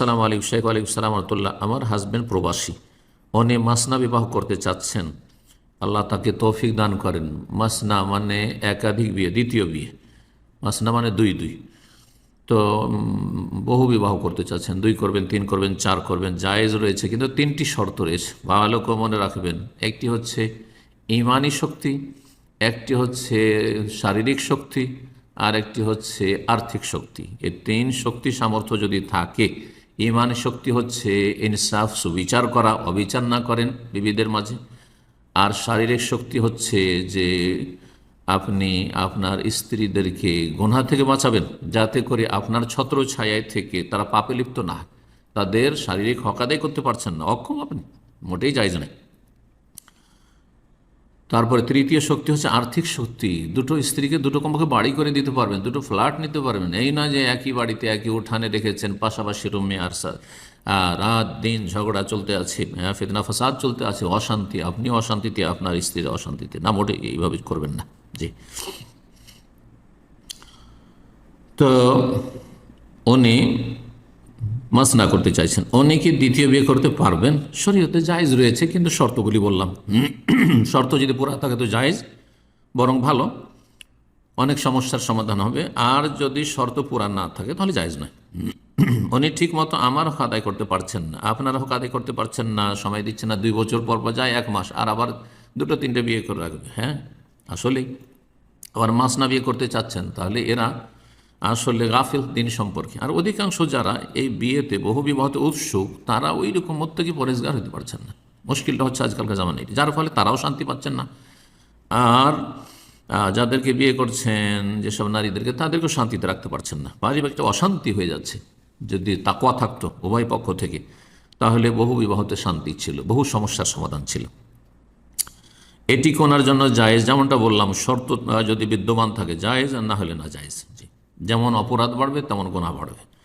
আসসালামু আলাইকুম শেখ আলাইকুম সালাম রহমতুল্লাহ। আমার হাজব্যান্ড প্রবাসী। অনে মাসনা বিবাহ করতে চাচ্ছেন। আল্লাহ তাকে তৌফিক দান করেন। মাসনা মানে একাধিক বিয়ে, দ্বিতীয় বিয়ে। মাসনা মানে দুই দুই। তো বহু বিবাহ করতে চাচ্ছেন। দুই করবেন, তিন করবেন, চার করবেন, জায়েজ রয়েছে, কিন্তু তিনটি শর্ত রয়েছে। ভালো মনে রাখবেন। একটি হচ্ছে ইমানি শক্তি, একটি হচ্ছে শারীরিক শক্তি, আর একটি হচ্ছে আর্থিক শক্তি। এই তিন শক্তি সামর্থ্য যদি থাকে ইমানি শক্তি হচ্ছে ইনসাফ, সুবিচার করা, অবিচার না করেন বিবিদের মাঝে। আর শারীরিক শক্তি হচ্ছে যে আপনি আপনার স্ত্রীদেরকে গোনা থেকে বাঁচাবেন, যাতে করে আপনার ছত্র ছায়ায় থেকে তারা পাপে লিপ্ত না তাদের শারীরিক হকাদাই করতে পারছেন না। অক্ষম আপনি, মোটেই যাইজ নাই। তারপরে তৃতীয় শক্তি হচ্ছে আর্থিক শক্তি। দুটো স্ত্রীকে দুটো কমপক্ষে বাড়ি করে দিতে পারবেন দুটো ফ্ল্যাট নিতে পারবেন। এই নয় যে একই বাড়িতে একই উঠানে রেখেছেন পাশাপাশি রুমে আর রাত দিন ঝগড়া চলতে আছে হ্যাঁ, ফেতনা ফাসাদ চলতে আছে অশান্তি আপনি অশান্তিতে আপনার স্ত্রীর অশান্তিতে। না মোটে এইভাবে করবেন না। জি। তো উনি মাসনা করতে চাইছেন। উনি কি দ্বিতীয় বিয়ে করতে পারবেন? শরীয়তে জায়েজ রয়েছে, কিন্তু শর্তগুলি বললাম। শর্ত যদি পুরা থাকে তো জায়েজ, বরং ভালো। অনেক সমস্যার সমাধান হবে। আর যদি শর্ত পুরা না থাকে, তাহলে জায়েজ নয়। উনি ঠিক মতো আমার হক আদায় করতে পারছেন না। আপনার হক আদায় করতে পারছেন না, সময় দিচ্ছেন না, দুই বছর পর পর যায়, এক মাস, আর আবার দুটো, তিনটে বিয়ে করে রাখবে। হ্যাঁ আসলেই। আবার মাস না বিয়ে করতে চাচ্ছেন, তাহলে এরা আসলে গাফিল দিন সম্পর্কে। আর অধিকাংশ যারা এই বিয়েতে বহু বিবাহতে উৎসুক, তারা ওই রকম মোত্তকি পরেজগার হতে পারছেন না। মুশকিলটা হচ্ছে আজকালকার জামানে এটি যার ফলে তারাও শান্তি পাচ্ছেন না। আর যাদেরকে বিয়ে করছেন, যেসব নারীদেরকে, তাদেরকেও শান্তিতে রাখতে পারছেন না। পারিবারিক একটা অশান্তি হয়ে যাচ্ছে। যদি তাকোয়া থাকতো উভয় পক্ষ থেকে, তাহলে বহু বিবাহতে শান্তি ছিল, বহু সমস্যার সমাধান ছিল। এটি কোনার জন্য জায়েজ, যেমনটা বললাম, শর্ত যদি বিদ্যমান থাকে, জায়েজ আর না হলে না জায়েজ যেমন অপরাধ বাড়বে তেমন গোনা বাড়বে।